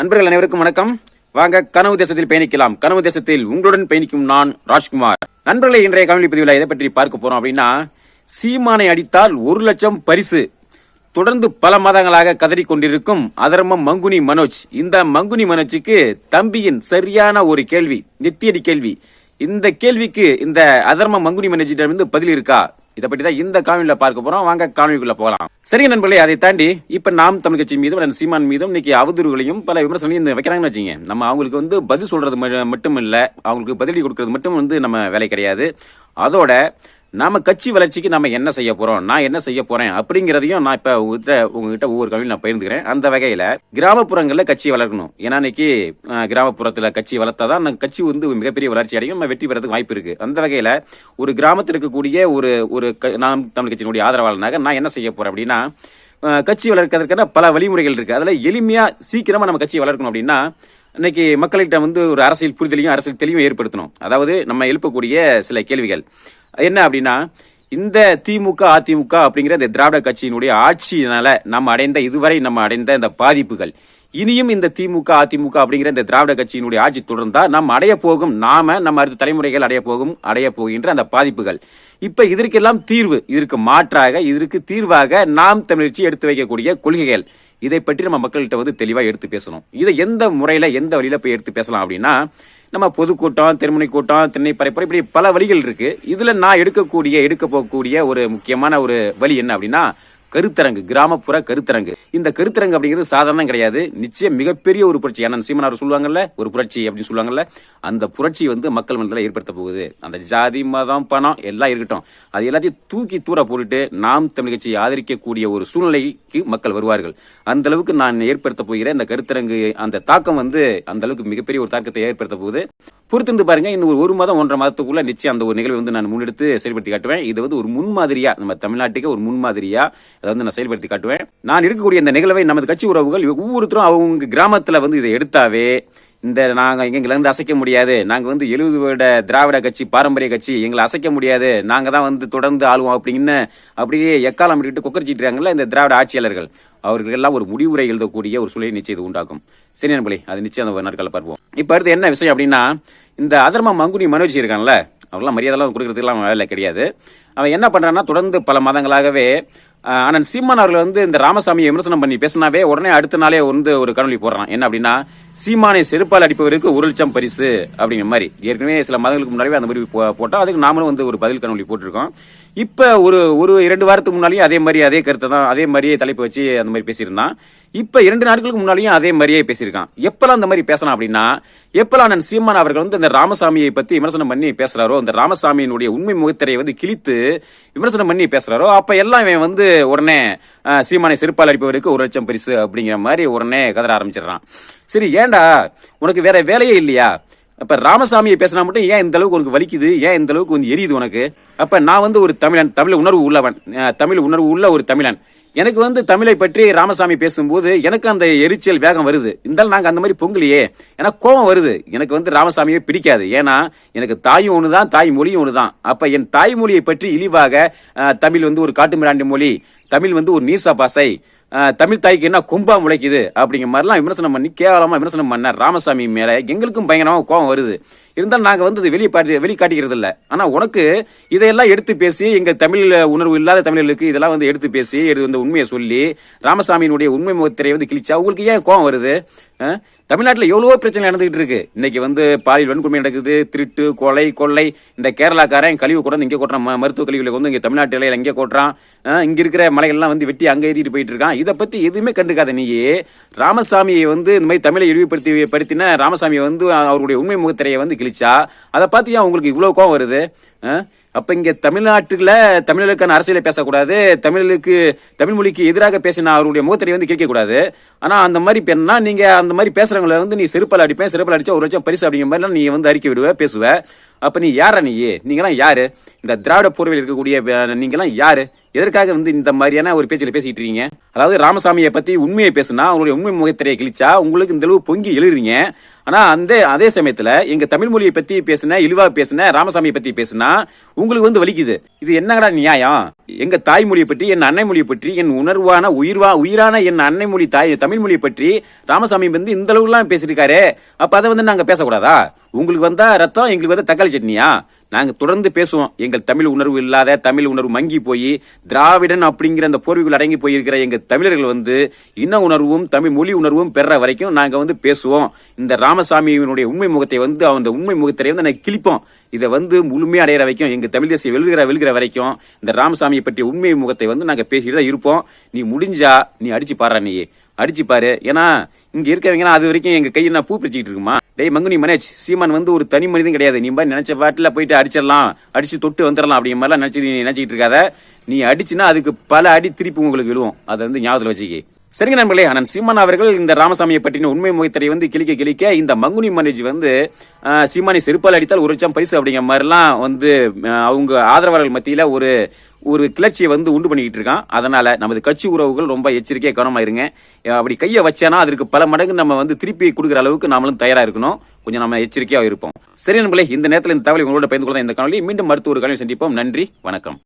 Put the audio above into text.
நண்பர்கள் அனைவருக்கும் வணக்கம். வாங்க கனவு தேசத்தில் பயணிக்கலாம். கனவு தேசத்தில் உங்களுடன் பயணிக்கும் நான் ராஜ்குமார். நண்பர்களை இன்றைய கவனி பதிவில் எதை பற்றி பார்க்க போறோம் அப்படின்னா சீமானை அடித்தால் ஒரு லட்சம் பரிசு. தொடர்ந்து பல மாதங்களாக கதறி கொண்டிருக்கும் அதர்மம் மங்குனி மனோஜ். இந்த மங்குனி மனோஜுக்கு தம்பியின் சரியான ஒரு கேள்வி நித்தியடி கேள்வி. இந்த கேள்விக்கு இந்த அதர்ம மங்குனி மனோஜிடமிருந்து பதில் இருக்கா? இதை பற்றி தான் இந்த காணொலியில பார்க்க போறோம். வாங்க காணொலிக்குள்ள போகலாம். சரிங்க நண்பர்களே அதை தாண்டி இப்ப நாம் தமிழ் கட்சி மீதும் சீமான் மீதும் இன்னைக்கு அவதூறுகளையும் பல விமர்சனங்களையும் வைக்கிறாங்கன்னு வச்சுங்க நம்ம அவங்களுக்கு வந்து பதில் சொல்றது மட்டும் இல்லை அவங்களுக்கு பதிலடி கொடுக்கறது மட்டும் வந்து நம்ம வேலை கிடையாது. அதோட நாம கட்சி வளர்ச்சிக்கு நம்ம என்ன செய்ய போறோம் நான் என்ன செய்ய போறேன் அப்படிங்கிறதையும் நான் இப்ப உங்ககிட்ட உங்ககிட்ட ஒவ்வொரு கவியில் நான் பகிர்ந்துக்கிறேன். அந்த வகையில கிராமப்புறங்களில் கட்சி வளர்க்கணும். ஏன்னா இன்னைக்கு கிராமப்புறத்தில் கிராமப்புறத்துல கட்சி வளர்த்தாதான் அந்த கட்சி வந்து மிகப்பெரிய வளர்ச்சி அடையும் நம்ம வெற்றி பெறதுக்கு வாய்ப்பு இருக்கு. அந்த வகையில ஒரு கிராமத்தில் இருக்கக்கூடிய ஒரு ஒரு க- நாம் தமிழ் கட்சியினுடைய ஆதரவாளனாக நான் என்ன செய்ய போறேன் அப்படின்னா கட்சி வளர்க்கறதுக்கான பல வழிமுறைகள் இருக்கு. அதுல எளிமையா சீக்கிரமா நம்ம கட்சியை வளர்க்கணும் அப்படின்னா இன்னைக்கு மக்கள்கிட்ட வந்து ஒரு அரசியல் புரிதலையும் அரசியல் தெளிவும் ஏற்படுத்தணும். அதாவது நம்ம எழுப்பக்கூடிய சில கேள்விகள். என்ன அப்படின்னா இந்த திமுக அதிமுக அப்படிங்கிற இந்த திராவிட கட்சியினுடைய ஆட்சியினால நம்ம அடைந்த இதுவரை நம்ம அடைந்த இந்த பாதிப்புகள். இனியும் இந்த திமுக அதிமுக அப்படிங்கிற இந்த திராவிட கட்சியினுடைய ஆட்சி தொடர்ந்தா நாம் அடைய போகும் நாம நம்ம அடுத்த தலைமுறைகள் அடைய போகும் அடைய போகின்ற அந்த பாதிப்புகள். இப்ப இதற்கெல்லாம் தீர்வு இதற்கு மாற்றாக இதற்கு தீர்வாக நாம் தமிழர்ச்சி எடுத்து வைக்கக்கூடிய கொள்கைகள். இதை பற்றி நம்ம மக்கள்கிட்ட வந்து தெளிவாக எடுத்து பேசணும். இதை எந்த முறையில் எந்த வழியில் போய் எடுத்து பேசலாம் அப்படின்னா நம்ம பொதுக்கூட்டம் திருமணி கூட்டம் திண்ணை பரப்புரை இப்படி பல வழிகள் இருக்குது இதில் நான் எடுக்கக்கூடிய எடுக்க போகக்கூடிய ஒரு முக்கியமான ஒரு வழி என்ன அப்படின்னா கருத்தரங்கு கிராமப்புற கருத்தரங்கு. இந்த கருத்தரங்கு அப்படிங்கிறது சாதாரணம் கிடையாது. நிச்சயம் மிகப்பெரிய ஒரு புரட்சி. ஏன்னா சீமனார் சொல்லுவாங்கல்ல ஒரு புரட்சி அப்படின்னு சொல்லுவாங்கல்ல அந்த புரட்சி வந்து மக்கள் மனதில் ஏற்படுத்த போகுது. அந்த ஜாதி மதம் பணம் எல்லாம் இருக்கட்டும். அது எல்லாத்தையும் தூக்கி தூர போட்டுட்டு நாம் தமிழ் கட்சியை ஆதரிக்கக்கூடிய ஒரு சூழ்நிலைக்கு மக்கள் வருவார்கள். அந்த அளவுக்கு நான் ஏற்படுத்த போகிற இந்த கருத்தரங்கு அந்த தாக்கம் வந்து அந்த அளவுக்கு மிகப்பெரிய ஒரு தாக்கத்தை ஏற்படுத்த போகுது. பொறுத்திருந்து பாருங்க இன்னும் ஒரு மாதம் ஒன்றரை மாதத்துக்குள்ள நிச்சயம் அந்த ஒரு நிகழ்வை வந்து நான் முன்னெடுத்து செயல்படுத்தி காட்டுவேன். இது வந்து ஒரு முன்மாதிரியா நம்ம தமிழ்நாட்டுக்கு ஒரு முன்மாதிரியா அதை வந்து நான் செயல்படுத்தி காட்டுவேன். நான் இருக்கக்கூடிய இந்த நிகழ்வை நமது கட்சி உறவுகள் ஒவ்வொருத்தரும் அவங்க கிராமத்துல வந்து இதை எடுத்தாவே இந்த நாங்கள் எங்களை வந்து அசைக்க முடியாது. நாங்கள் வந்து எழுபது வருட திராவிட கட்சி பாரம்பரிய கட்சி எங்களை அசைக்க முடியாது. நாங்கள் தான் வந்து தொடர்ந்து ஆளுவோம் அப்படின்னு அப்படியே எக்காலம் விட்டுட்டு கொக்கரிச்சிட்டுறாங்கல்ல இருக்காங்கல்ல இந்த திராவிட ஆட்சியாளர்கள். அவர்கள் எல்லாம் ஒரு முடிவுரை எழுதக்கூடிய ஒரு சூழலை நிச்சயம் இது உண்டாக்கும். சரி நண்பர்களே அது நிச்சயம் அந்த நாட்களில் பார்ப்போம். இப்போ அடுத்து என்ன விஷயம் அப்படின்னா இந்த அதர்மா மங்குனி மனோஜி இருக்கான்ல அவர்லாம் மரியாதைலாம் கொடுக்கறதுக்குலாம் வேலை கிடையாது. அவன் என்ன பண்ணுறான்னா தொடர்ந்து பல மாதங்களாகவே ஆனால் சீமான் அவர்கள் வந்து இந்த ராமசாமியை விமர்சனம் பண்ணி பேசினாவே உடனே அடுத்த நாளே வந்து ஒரு கணொலி போடுறான். என்ன அப்படின்னா சீமானை செருப்பால் அடிப்பவருக்கு ஒரு லட்சம் பரிசு அப்படிங்கிற மாதிரி. ஏற்கனவே சில மாதங்களுக்கு முன்னாடியே அந்த மாதிரி போ- போட்டோம் அதுக்கு நாமளும் வந்து ஒரு பதில் கணொலி போட்டிருக்கோம். இப்போ ஒரு ஒரு இரண்டு வாரத்துக்கு முன்னாலேயும் அதே மாதிரி அதே கருத்தை தான் அதே மாதிரியே தலைப்பு வச்சு அந்த மாதிரி பேசியிருந்தான். இப்போ இரண்டு நாட்களுக்கு முன்னாலேயும் அதே மாதிரியே பேசியிருக்கான். எப்பெல்லாம் அந்த மாதிரி பேசலாம் அப்படின்னா எப்பெல்லாம் நான் சீமான் அவர்கள் வந்து இந்த ராமசாமியை பத்தி விமர்சனம் பண்ணி பேசுறாரோ இந்த ராமசாமியினுடைய உண்மை முகத்திரையை வந்து கிழித்து விமர்சனம் பண்ணி பேசுறாரோ அப்ப எல்லாம் இவன் வந்து உடனே சீமானை செருப்பால் அடிப்பவருக்கு ஒரு லட்சம் பரிசு அப்படிங்கிற மாதிரி உடனே கதற ஆரம்பிச்சிடுறான். சரி ஏன்டா? உனக்கு வேற வேலையே இல்லையா? அப்ப ராமசாமியை பேசினா மட்டும் ஏன் இந்த அளவுக்கு உனக்கு வலிக்குது? ஏன் இந்த அளவுக்கு வந்து எரியுது உனக்கு? அப்ப நான் வந்து ஒரு தமிழன் தமிழ் உணர்வு உள்ளவன் தமிழ் உணர்வு உள்ள ஒரு தமிழன். எனக்கு வந்து தமிழை பற்றி ராமசாமி பேசும்போது எனக்கு அந்த எரிச்சல் வேகம் வருது. இருந்தாலும் நாங்கள் அந்த மாதிரி பொங்கலையே. எனக்கு கோபம் வருது. எனக்கு வந்து ராமசாமியே பிடிக்காது. ஏன்னா எனக்கு தாயும் ஒன்று தான் தாய் மொழியும் தான் அப்போ என் தாய்மொழியை பற்றி இழிவாக தமிழ் வந்து ஒரு காட்டுமிராண்டி மொழி தமிழ் வந்து ஒரு நீசா பாசை தமிழ் தாய்க்கு என்ன கும்பா முளைக்குது அப்படிங்கிற மாதிரிலாம் விமர்சனம் பண்ணி கேவலமாக விமர்சனம் பண்ண ராமசாமி மேலே எங்களுக்கும் பயங்கரமாக கோபம் வருது. இருந்தாலும் நாங்கள் வந்து இது வெளியே பாட்டி வெளிக்காட்டிக்கிறது இல்லை ஆனால் உனக்கு இதையெல்லாம் எடுத்து பேசி எங்கள் தமிழ் உணர்வு இல்லாத தமிழர்களுக்கு இதெல்லாம் வந்து எடுத்து பேசி இது வந்து உண்மையை சொல்லி ராமசாமியினுடைய உண்மை முகத்திரையை வந்து கிழிச்சா உங்களுக்கு ஏன் கோபம் வருது? தமிழ்நாட்டில் எவ்வளவோ பிரச்சனை நடந்துகிட்டு இருக்கு. இன்னைக்கு வந்து பாலியல் வன்கொடுமை நடக்குது திருட்டு கொலை கொள்ளை. இந்த கேரளாக்காரன் கழிவு கொண்டு வந்து இங்கே கொட்டுறான். மருத்துவ கழிவுகளை வந்து இங்கே தமிழ்நாட்டில் எங்கே இங்கே கொட்டுறான். இங்கே இருக்கிற மலைகள்லாம் வந்து வெட்டி அங்கே எழுதிட்டு போயிட்டு இருக்கான். இதை பற்றி எதுவுமே கண்டுக்காத நீயே. ராமசாமியை வந்து இந்த மாதிரி தமிழை இழிவுபடுத்தி படுத்தின ராமசாமியை வந்து அவருடைய உண்மை முகத்திரையை வந்து கிழிச்சா? அதை பார்த்து ஏன் உங்களுக்கு இவ்வளோ கோவம் வருது? அப்போ இங்கே தமிழ்நாட்டில் தமிழ்நாட்டுல தமிழர்களுக்கான அரசியலை பேசக்கூடாது. தமிழுக்கு தமிழ் மொழிக்கு எதிராக பேசின அவருடைய முகத்திரை வந்து கேட்கக்கூடாது ஆனால் அந்த மாதிரி பெண்ணா நீங்கள் அந்த மாதிரி பேசுகிறவங்கள வந்து நீ செருப்பால் அடிப்பேன் செருப்பால் அடிச்சா ஒரு லட்சம் பரிசு அப்படிங்கிற மாதிரிலாம் நீ வந்து அறிக்கை விடுவ பேசுவ. அப்போ நீ யாரா நீ? நீங்களாம் யாரு? இந்த திராவிட போர்வையில் இருக்கக்கூடிய நீங்களாம் யாரு? எதற்காக வந்து இந்த மாதிரியான ஒரு பேச்சில் பேசிட்டு இருக்கீங்க? அதாவது ராமசாமியை பத்தி உண்மையை பேசுனா அவங்களுடைய உண்மை முகத்திரையை கிழிச்சா உங்களுக்கு இந்த அளவு பொங்கி எழுதுறீங்க ஆனா அந்த அதே சமயத்துல எங்க தமிழ் மொழியை பத்தி பேசின இழிவா பேசின ராமசாமியை பத்தி பேசினா உங்களுக்கு வந்து வலிக்குது. இது என்னங்கடா நியாயம்? எங்க தாய்மொழியை பற்றி என் அன்னை மொழியை பற்றி என் உணர்வான உயிர்வா உயிரான என் அன்னை மொழி தாய் தமிழ் மொழியை பற்றி ராமசாமி வந்து இந்த அளவுலாம் பேசியிருக்காரு அப்ப அதை வந்து நாங்க பேசக்கூடாதா? உங்களுக்கு வந்தா ரத்தம் எங்களுக்கு வந்தால் தக்காளி சட்னியா? நாங்கள் தொடர்ந்து பேசுவோம். எங்கள் தமிழ் உணர்வு இல்லாத தமிழ் உணர்வு மங்கி போய் திராவிடன் அப்படிங்கிற அந்த போர்வைகள் அடங்கி போயிருக்கிற எங்கள் தமிழர்கள் வந்து இன உணர்வும் தமிழ் மொழி உணர்வும் பெற வரைக்கும் நாங்கள் வந்து பேசுவோம். இந்த ராமசாமியினுடைய உண்மை முகத்தை வந்து அந்த உண்மை முகத்தை வந்து நாங்கள் கிழிப்போம். இதை வந்து முழுமையாக அடையிற வரைக்கும் எங்கள் தமிழ் தேசிய வெல்கிற வெல்கிற வரைக்கும் இந்த ராமசாமியை பற்றிய உண்மை முகத்தை வந்து நாங்கள் பேசிட்டு தான் இருப்போம். நீ முடிஞ்சா நீ அடிச்சு பாடுற நீ அடிச்சு பாரு. ஏன்னா இங்க இருக்கிறவங்கன்னா அது வரைக்கும் எங்க கையில் நான் பூ பிடிச்சிக்கிட்டு இருக்குமா? டேய் மங்குனி மனேஜ் சீமான் வந்து ஒரு தனி மனிதன் கிடையாது. நீ மாதிரி நினைச்ச பாட்டில் போயிட்டு அடிச்சிடலாம். அடிச்சு தொட்டு வந்துடலாம் அப்படிங்கிற மாதிரிலாம் நினைச்சு நீ நினைச்சிட்டு இருக்காத. நீ அடிச்சுனா அதுக்கு பல அடி திருப்பி உங்களுக்கு விழுவும். அதை வந்து ஞாபகத்தில் வச்சுக்கி. சரிங்க நண்பர்களே அண்ணன் சீமான் அவர்கள் இந்த ராமசாமியை பற்றின உண்மை முகத்தரை வந்து கிளிக்க கிளிக்க இந்த மங்குனி மனேஜ் வந்து சீமானி செருப்பால் அடித்தால் ஒரு லட்சம் பரிசு அப்படிங்கிற மாதிரிலாம் வந்து அவங்க ஆதரவாளர்கள் மத்தியில் ஒரு ஒரு கிளர்ச்சியை வந்து உண்டு பண்ணிக்கிட்டு இருக்கான். அதனால நமது கட்சி உறவுகள் ரொம்ப எச்சரிக்கையாக கவனமாயிருங்க. அப்படி கையை வச்சானா அதற்கு பல மடங்கு நம்ம வந்து திருப்பி கொடுக்குற அளவுக்கு நாமளும் தயாராக இருக்கணும். கொஞ்சம் நம்ம எச்சரிக்கையாக இருப்போம். சரி நண்பர்களே இந்த நேரத்தில் இந்த தகவலை உங்களோட பயந்து கொள்ள இந்த காணொலி மீண்டும் மருத்துவ ஒரு காலையில் சந்திப்போம். நன்றி வணக்கம்.